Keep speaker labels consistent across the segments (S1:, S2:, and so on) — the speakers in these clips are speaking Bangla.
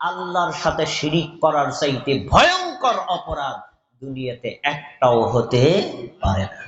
S1: আল্লাহর সাথে শিরিক করার চাইতে ভয়ঙ্কর অপরাধ দুনিয়াতে একটাও হতে পারে না।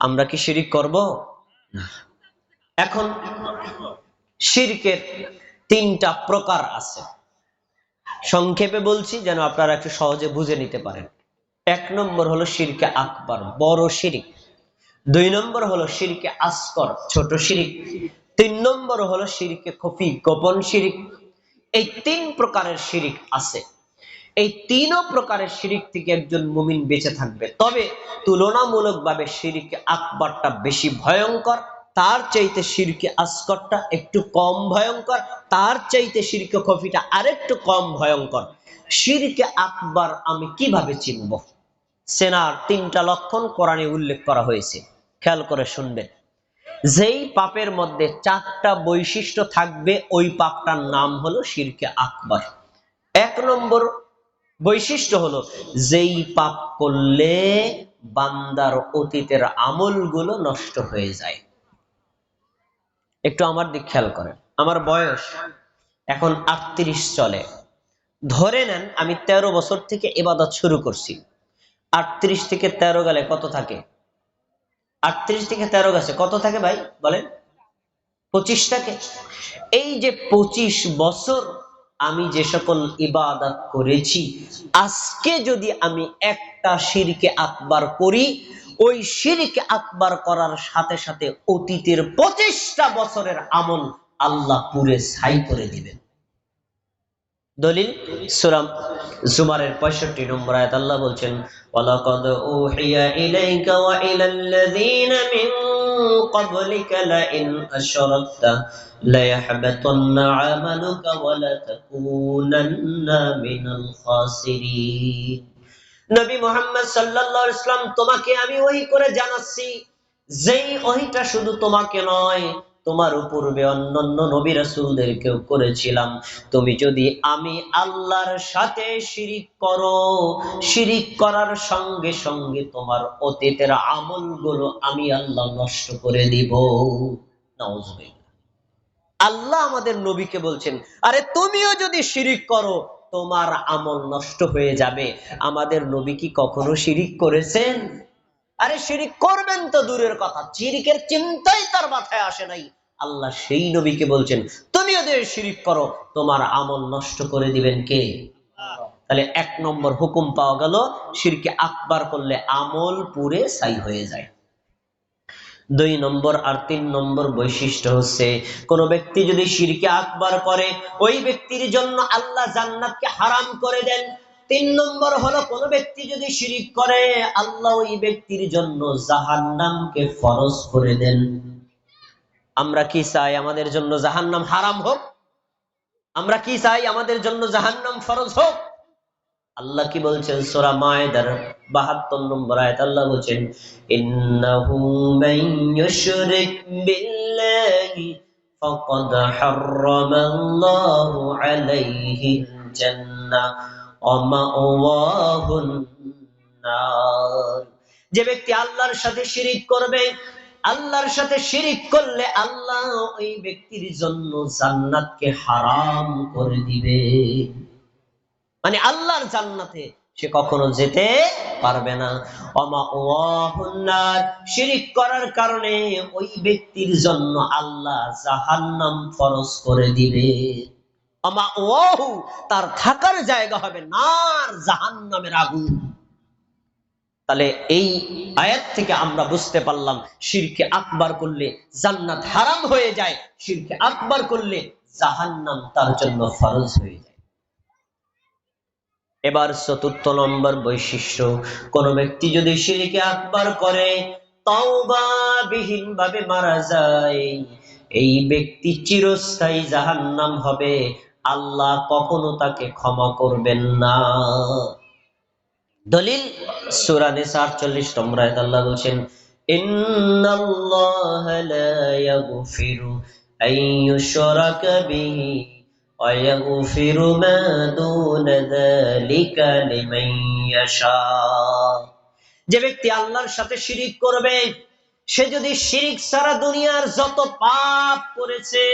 S1: আমরা কি শিরিক করব? এখন শিরকের তিনটা প্রকার আছে। সংক্ষেপে বলছি যেন আপনারা একটু সহজে বুঝে নিতে পারেন। এক নম্বর হলো শিরকে আকবর, বড় শিরিক। দুই নম্বর হলো শিরকে আসকর ছোট শিরিক। তিন নম্বর হলো শিরকে খফি, গোপন শিরিক। এই তিন প্রকারের শিরিক আছে। এই তিনও প্রকারের শিরিক থেকে একজন মুমিন বেঁচে থাকবে। তবে তুলনামূলকভাবে শিরিকে আকবরটা বেশি ভয়ঙ্কর, তার চাইতে শিরকে আসকরটা একটু কম ভয়ঙ্কর, তার চাইতে শিরকে খফিটা আরেকটু কম ভয়ঙ্কর। শিরকে আকবর আমি কীভাবে চিনব? সেনার তিনটা লক্ষণ কোরআনে উল্লেখ করা হয়েছে। খেয়াল করে শুনবেন। যেই পাপের মধ্যে চারটা বৈশিষ্ট্য থাকবে, ওই পাপটার নাম হলো শিরকে আকবর। এক নম্বর বৈশিষ্ট্য হলো যেই পাপ করলে বান্দার অতীতের আমলগুলো নষ্ট হয়ে যায়। একটু আমার দিক খেয়াল করেন। আমার বয়স এখন আটত্রিশ চলে। ধরে নেন, আমি ১৩ বছর থেকে এবাদত শুরু করছি। আটত্রিশ থেকে ১৩ গেলে কত থাকে? আটত্রিশ থেকে ১৩ গেছে। কত থাকে ভাই? বলেন। পঁচিশ থাকে। এই যে পঁচিশ বছর আমি যে সকল ইবাদত করেছি, আজকে যদি আমি একটা শিরকে আকবার করি, ওই শিরকে আকবার করার সাথে সাথে অতীতের পঁচিশটা বছরের আমল আল্লাহ পুরে ছাই করে দিবেন। দলিল সুরাম জুমারের পঁয়ষট্টি নম্বর আয়াত আল্লাহ বলছেন ওয়ালাকাদ উহিয়া ইলাইকা ওয়া ইলাল্লাযীনা মিন قبلك لئن أشركت ليحبطن عملك ولتكونن من الخاسرين নবী মোহাম্মদ সাল্লাল্লাহু আলাইহি ইসলাম তোমাকে আমি ওহি করে জানাচ্ছি যেই ওহিটা শুধু তোমাকে নয় তোমার পূর্বে অন্যান্য নবী রাসূলদেরকেও করেছিলাম। তুমি যদি আমি আল্লাহর সাথে শিরিক করো, শিরিক করার সঙ্গে সঙ্গে তোমার অতীতের আমলগুলো আমি আল্লাহ নষ্ট করে দিব। আল্লাহ আমাদের নবীকে বলছেন, আরে তুমিও যদি শিরিক করো, তোমার আমল নষ্ট হয়ে যাবে। আমাদের নবী কি কখনো শিরিক করেছেন? আরে শিরিক করবেন তো দূরের কথা, শিরিকের চিন্তাই তার মাথায় আসে নাই। আল্লাহ সেই নবীকে বলছেন, তুমিও যদি শিরিক করো, তোমার আমল নষ্ট করে দিবেন কে? তাহলে এক নম্বর হুকুম পাওয়া গেল, শিরকে আকবার করলে আমল পুরে সাই হয়ে যায়। দুই নম্বর আর তিন নম্বর বৈশিষ্ট্য হচ্ছে, কোন ব্যক্তি যদি শিরকে আকবার করে, ওই ব্যক্তির জন্য আল্লাহ জান্নাতকে হারাম করে দেন। তিন নম্বর হলো, কোন ব্যক্তি যদি শিরিক করে, আল্লাহ ওই ব্যক্তির জন্য জাহান্নামকে ফরজ করে দেন। আমরা কি চাই আমাদের জন্য জাহান্নাম হারাম হোক? আমরা কি চাই আমাদের জন্য জাহান্নাম ফরজ হোক? আল্লাহ কি বলছেন? সূরা মায়েদার 72 নম্বর আয়াত, আল্লাহ বলছেন, ইন্নাহু ইউশরিক বিল্লাহি ফাকাদ হারামাল্লাহু আলাইহি জান্নাহ। যে ব্যক্তি আল্লাহর সাথে শিরিক করবে, আল্লাহর সাথে শিরিক করলে আল্লাহ ওই ব্যক্তির জন্য জান্নাতকে হারাম করে দিবে। মানে আল্লাহর জান্নাতে সে কখনো যেতে পারবে না। অমা ওয়াহুন্নার শিরিক করার কারণে ওই ব্যক্তির জন্য আল্লাহ জাহান্নাম ফরজ করে দিবে। তার থাকার জায়গা হবে নার জাহান্নামের আগুন। তাহলে এই আয়াত থেকে আমরা বুঝতে পারলাম, শিরকে আকবার করলে জান্নাত হারাম হয়ে যায়, শিরকে আকবার করলে জাহান্নাম তার জন্য ফরজ হয়ে যায়। এবার চতুর্থ নম্বর বৈশিষ্ট্য, কোন ব্যক্তি যদি শিরিকে আকবার করে ভাবে মারা যায়, এই ব্যক্তি চিরস্থায়ী জাহান্নাম হবে। আল্লাহ কখনো তাকে ক্ষমা করবেন না। দলিল, সূরা নিসা 48 নম্বর আল্লাহ লিমান যে ব্যক্তি আল্লাহর সাথে শিরিক করবে, সে যদি শিরিক সারা দুনিয়ার যত পাপ করেছে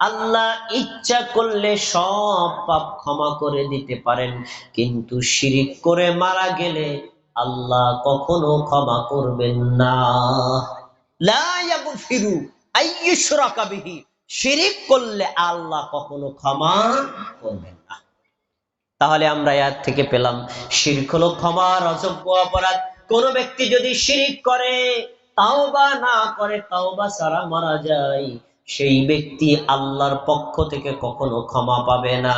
S1: আল্লাহ ইচ্ছা করলে সব পাপ ক্ষমা করে দিতে পারেন, কিন্তু শিরিক করে মারা গেলে আল্লাহ কখনো ক্ষমা করবেন না। শিরিক করলে আল্লাহ কখনো ক্ষমা করবেন না। তাহলে আমরা এর থেকে পেলাম, শিরক হলো ক্ষমার অযোগ্য অপরাধ। কোন ব্যক্তি যদি শিরিক করে, তাওবা না করে, তাওবা ছাড়া মারা যায়। সেই ব্যক্তি আল্লাহর পক্ষ থেকে কখনো ক্ষমা পাবে না।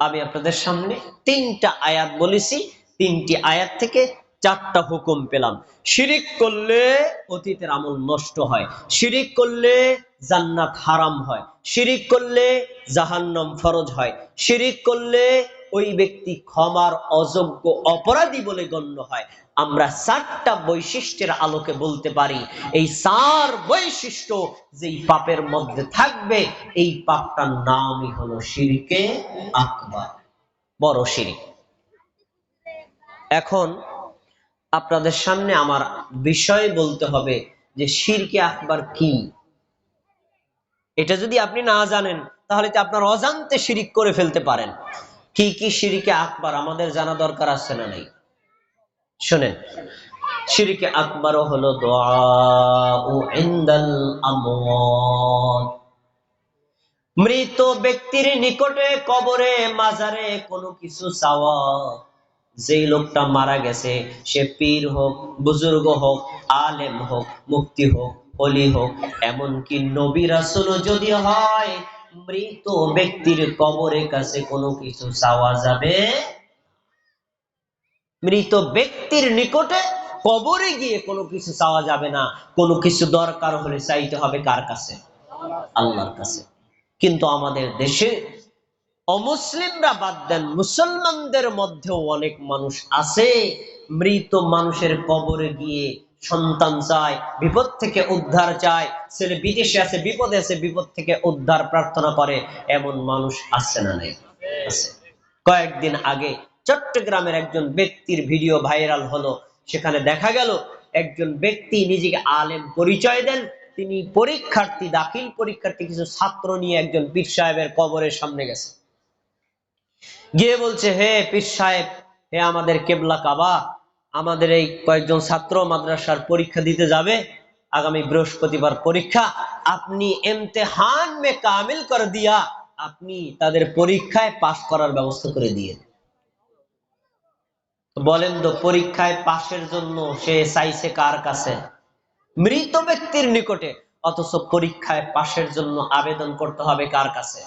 S1: আমি আপনাদের সামনে তিনটা আয়াত বলেছি, তিনটি আয়াত থেকে চারটা হুকুম পেলাম। শিরিক করলে অতীতের আমল নষ্ট হয়, শিরিক করলে জান্নাত হারাম হয়, শিরিক করলে জাহান্নাম ফরজ হয়, শিরিক করলে ওই ব্যক্তি ক্ষমার অযোগ্য অপরাধী বলে গণ্য হয়। আমরা চারটা বৈশিষ্ট্যের আলোকে বলতে পারি। এই চার বৈশিষ্ট্য যেই পাপের মধ্যে থাকবে, এই পাপটার নামই হলো শিরকে আকবার। বড় শিরিক। এখন আপনাদের সামনে আমার বিষয় বলতে হবে যে শিরকে আকবার কি? এটা যদি আপনি না জানেন, তাহলে তো আপনার অজান্তে শিরিক করে ফেলতে পারেন। কি কি শিরিকে আকবার? আমাদের জানা দরকার আছে না নাই? শোনেন। শিরিকে আকবারও হলো মৃত ব্যক্তির নিকটে, কবরে, মাজারে কোনো কিছু চাওয়া। যেই লোকটা মারা গেছে, সে পীর হোক, বুজুর্গ হোক, আলেম হোক মুক্তি হোক অলি হোক, এমনকি নবী রাসুল যদি হয় মৃত ব্যক্তির কবরের কাছে কোনো কিছু চাওয়া যাবে? মৃত ব্যক্তির নিকটে কবরে গিয়ে কোনো কিছু চাওয়া যাবে না। কোনো কিছু দরকার হলে চাইতে হবে কার কাছে? আল্লাহর কাছে। কিন্তু আমাদের দেশে অমুসলিমরা বাদ দেন, মুসলমানদের মধ্যেও অনেক মানুষ আছে। মৃত মানুষের কবরে গিয়ে সন্তান চায়, বিপদ থেকে উদ্ধার চায় ছেলে বিদেশে আছে, বিপদে আছে, বিপদ থেকে উদ্ধার প্রার্থনা করে, এমন মানুষ আছে না নেই? কয়েকদিন আগে চট্টগ্রামের একজন ব্যক্তির ভিডিও ভাইরাল হলো। সেখানে দেখা গেল, একজন ব্যক্তি নিজেকে আলেম পরিচয় দেন, তিনি পরীক্ষার্থী, দাখিল পরীক্ষার্থী, কিছু ছাত্র নিয়ে একজন পীর সাহেবের কবরের সামনে গেছে। গিয়ে বলছে, হে পীর সাহেব, হে আমাদের কেবলা কাবা আমাদের এই কয়েকজন ছাত্র মাদ্রাসার পরীক্ষা দিতে যাবে। আগামী বৃহস্পতিবার পরীক্ষা। আপনি এমতেহান মে কামিল করে দিয়া আপনি তাদের পরীক্ষায় পাশ করার ব্যবস্থা করে দিয়ে বলেন তো, পরীক্ষায় পাশের জন্য সে চাইছে কার কাছে? মৃত ব্যক্তির নিকটে। অথচ পরীক্ষায় পাশের জন্য আবেদন করতে হবে কার কাছে?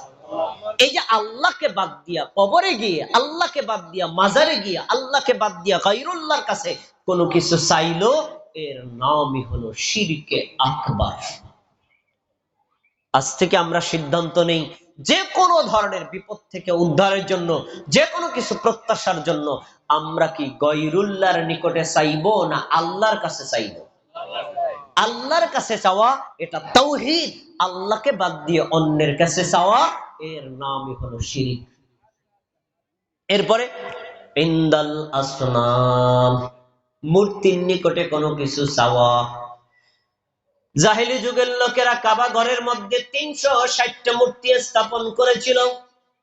S1: এই যে আল্লাহকে বাদ দিয়া কবরে গিয়ে, আল্লাহকে বাদ দিয়া মাজারে গিয়ে, আল্লাহকে বাদ দিয়া গাইরুল্লাহর কাছে কোনো কিছু চাইলো, এর নামই হলো শিরকে আকবার। আজ থেকে আমরা সিদ্ধান্ত নেই, যে কোনো ধরনের বিপদ থেকে উদ্ধারের জন্য, যে কোনো কিছু প্রত্যাশার জন্য আমরা কি গয়রুল্লাহর নিকটে চাইব না আল্লাহর কাছে চাইব? আল্লাহর কাছে চাওয়া এটা তৌহিদ, আল্লাহকে বাদ দিয়ে অন্যের কাছে চাওয়া এর নামই হলো শিরিক। এরপরে, ইন্দাল আসনাম মূর্তির নিকটে কোনো কিছু চাওয়া। যুগের লোকেরা কাবা ঘরের মধ্যে তিনশো ষাটটা মূর্তি স্থাপন করেছিল।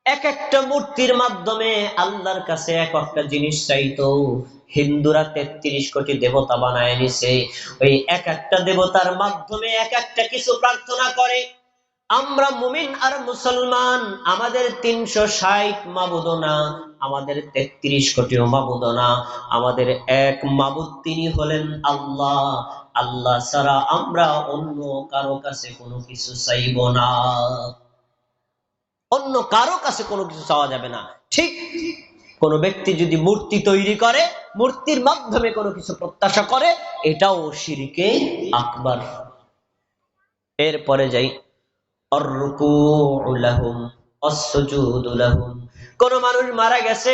S1: এক একটা মূর্তির মাধ্যমে আল্লাহর কাছে এক একটা জিনিস চাইতো। হিন্দুরা তেত্রিশ কোটি দেবতা বানায় নিছে। ওই এক একটা দেবতার মাধ্যমে এক একটা কিছু প্রার্থনা করে। আমরা মুমিন আর মুসলমান, আমাদের তিনশো ষাট মাবুদ না আমাদের তেত্রিশ কোটিও মাবুদ না আমাদের এক মাবুদ তিনি হলেন আল্লাহ। আল্লাহ ছাড়া আমরা অন্য কারও কাছে কোনো কিছু চাইব না। অন্য কারও কাছে কোনো কিছু চাওয়া যাবে না। ঠিক কোন ব্যক্তি যদি মূর্তি তৈরি করে, মূর্তির মাধ্যমে কোনো কিছু প্রত্যাশা করে, এটাও শিরকে আকবর। এরপরে যাই কোন মানুষ মারা গেছে,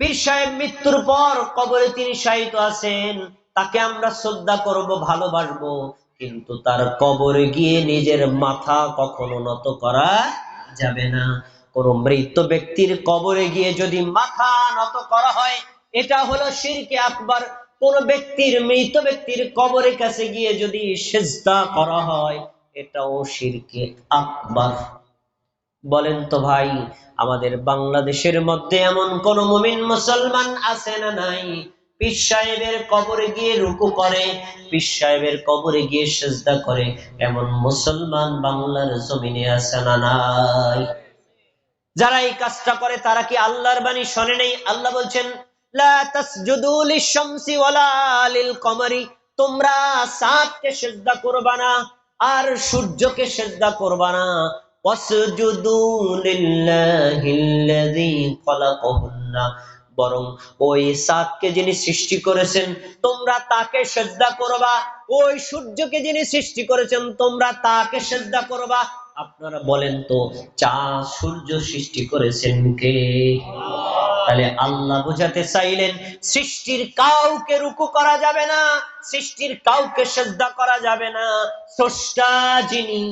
S1: পীর সাহেব মৃত্যুর পর কবরে তিনি শায়িত আছেন, তাকে আমরা শ্রদ্ধা করব, ভালোবাসবো, কিন্তু তার কবরে গিয়ে নিজের মাথা কখনো নত করা যাবে না। কোন মৃত ব্যক্তির কবরে গিয়ে যদি মাথা নত করা হয়, এটা হলো শিরকে আকবার। কোন ব্যক্তির, মৃত ব্যক্তির কবরের কাছে গিয়ে যদি সেজদা করা হয় এটাও শিরকে আকবার। বলেন তো ভাই, আমাদের বাংলাদেশের মধ্যে এমন কোন মুমিন মুসলমান আছে না নাই? কবরে গিয়ে রুকু করে কবরে গিয়ে সেজদা করে। এমন মুসলমান বাংলার জমিনে আছে না নাই? যারা এই কাজটা করে, তারা কি আল্লাহর বাণী শোনে নেই? আল্লাহ বলছেন লিল-কমারি তোমরা চাঁদকে সেজদা করবা না। আর সূর্যকে সেজদা করবা না। বরং ওই চাঁদকে যিনি সৃষ্টি করেছেন, তোমরা তাকে সেজদা করবা। ওই সূর্যকে যিনি সৃষ্টি করেছেন, তোমরা তাকে সেজদা করবা। আপনারা বলেন তো চাঁদ সূর্য সৃষ্টি করেছেন কে? তাহলে আল্লাহ বোঝাতে চাইলেন, সৃষ্টির কাউকে রুকু করা যাবে না, সৃষ্টির কাউকে সেজদা করা যাবে না। স্রষ্টা যিনি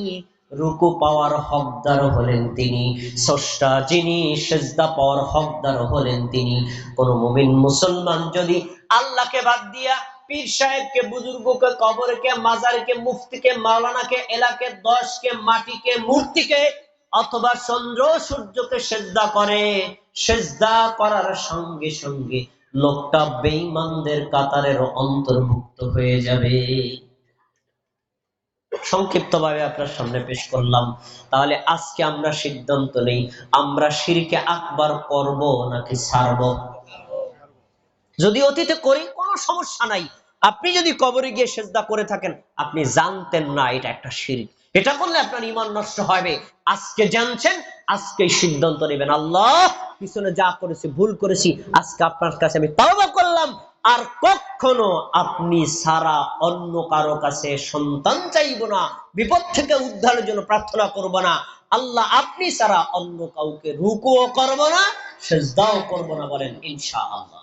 S1: রুকু পাওয়ার হকদার হলেন তিনি, স্রষ্টা যিনি সেজদা পাওয়ার হকদার হলেন তিনি। কোন মুমিন মুসলমান যদি আল্লাহকে বাদ দিয়া পীর সাহেবকে, বুজুর্গকে, কবরকে, মাজারকে, মুফতিকে, মাওলানাকে, এলাকে, দশকে, মাটিকে, মূর্তিকে, অথবা চন্দ্র সূর্যকে সেজদা করে সেজদা করার সঙ্গে সঙ্গে লোকটা বেঈমানদের কাতারের অন্তর্ভুক্ত হয়ে যাবে। সংক্ষিপ্তভাবে আপনার সামনে পেশ করলাম। তাহলে আজকে আমরা সিদ্ধান্ত নেই, আমরা শিরকে আকবার করব নাকি ছাড়ব? যদি অতীতে করি, কোনো সমস্যা নাই। আপনি যদি কবরে গিয়ে সেজদা করে থাকেন, আপনি জানতেন না এটা একটা শিরক। এটা করলে আপনার ইমান নষ্ট হবে। আজকে জানছেন, আজকে সিদ্ধান্ত নেবেন। আল্লাহ পিছনে যা করেছি, ভুল করেছি, আজকে আপনার কাছে আমি তওবা করলাম। আর কখনো আপনি সারা অন্য কারও কাছে সন্তান চাইব না, বিপদ থেকে উদ্ধারের জন্য প্রার্থনা করব না। আল্লাহ আপনি ছাড়া অন্য কাউকে রুকুও করব না, সেজদাও করব না বলেন, ইনশাআল্লাহ।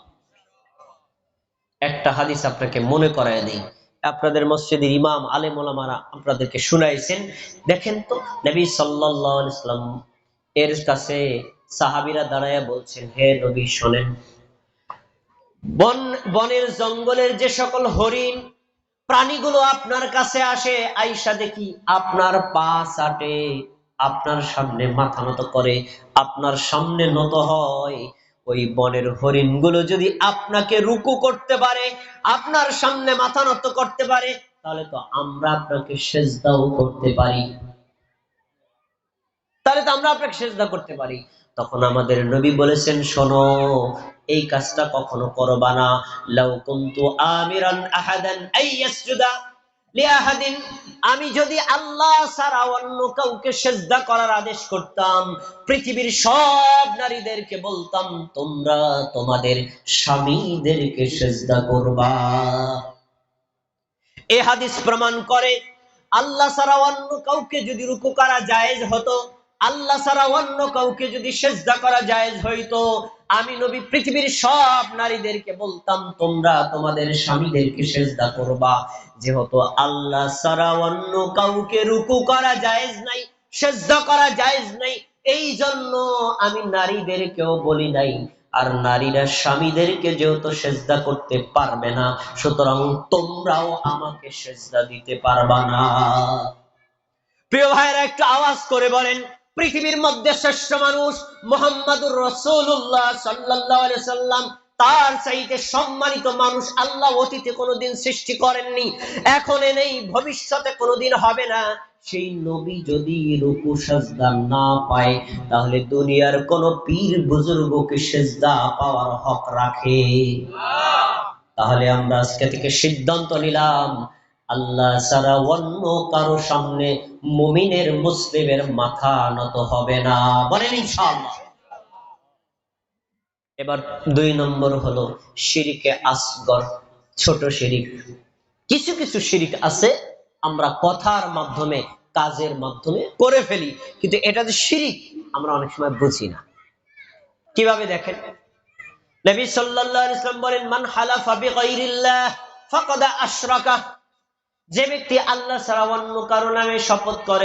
S1: একটা হাদিস আপনাকে মনে করায় দিই। আপনাদের মসজিদের ইমাম, আলেম ওলামারা আপনাদেরকে শুনাইছেন। দেখেন তো, নবী সাল্লাম এর কাছে সাহাবীরা দাঁড়ায় বলছেন, হে নবী, শোনেন। বন, বনের জঙ্গলের যে সকল হরিণ, প্রাণীগুলো আপনার কাছে আসে, আইসা দেখি আপনার পা চাটে, আপনার সামনে মাথা নত করে, আপনার সামনে নত হয়। ওই বনের হরিণগুলো যদি আপনাকে রুকু করতে পারে, আপনার সামনে মাথা নত করতে পারে, তাহলে তো আমরা আপনাকে সেজদাও করতে পারি। তাহলে তো আমরা আপনাকে সেজদা করতে পারি। তখন আমাদের নবী বলেছেন, শোনো, এই কাজটা কখনো করবা না। লাউ কুনতু আমিরান আহাদান আই লিআহাদিন আমি যদি আল্লাহ ছাড়া অন্য কাউকে সেজদা করার আদেশ করতাম, পৃথিবীর সব নারীদেরকে বলতাম, তোমরা তোমাদের স্বামীদেরকে সেজদা করবা। এ হাদিস প্রমাণ করে, আল্লাহ ছাড়া অন্য কাউকে যদি রুকু করা জায়েজ হতো, আল্লাহ ছাড়া অন্য কাউকে যদি সেজদা করা জায়েজ হইতো আমি নবী পৃথিবীর সব নারীদেরকে বলতাম, তোমরা তোমাদের স্বামীদেরকে সেজদা করবা। যেহেতু আল্লাহ ছাড়া অন্য কাউকে রুকু করা জায়েজ নাই, সেজদা করা জায়েজ নাই এই জন্য আমি নারীদেরকেও বলি নাই। আর নারীরা স্বামীদেরকে যেহেতু সেজদা করতে পারবে না, সুতরাং তোমরাও আমাকে সেজদা দিতে পারবা না। প্রিয় ভাইয়েরা, একটু আওয়াজ করে বলেন পৃথিবীর মধ্যে শ্রেষ্ঠ মানুষ মোহাম্মদুর রসুল্লাহ সাল্লাহ সাল্লাম তার চাইতে সম্মানিত মানুষ আল্লাহ অতীতে কোনোদিন সৃষ্টি করেননি এখন নেই ভবিষ্যতে কোনোদিন হবে না। সেই নবী যদি রুকু সাজদা না পায় তাহলে দুনিয়ার কোন পীর বুজুর্গকে সেজদা পাওয়ার হক রাখে। তাহলে আমরা আজকে থেকে সিদ্ধান্ত নিলাম আল্লাহ ছাড়া অন্য কারও সামনে মুমিনের, মুসলিমের মাথা নত হবে না। বলেন এবার দুই নম্বর হলো শিরিকে আসগর, ছোট শিরিক। কিছু কিছু শিরিক আছে, আমরা কথার মাধ্যমে, কাজের মাধ্যমে করে ফেলি। কিন্তু এটা যে শিরিক, আমরা অনেক সময় বুঝি না। কীভাবে দেখেন? নবী সাল্লাল্লাহু আলাইহি ওয়াসাল্লাম বলেন, মান হালাফা বিগাইরিল্লাহ, ফাকাদ আশরাকা। যে ব্যক্তি আল্লাহ ছাড়া অন্য কারও নামে শপথ করে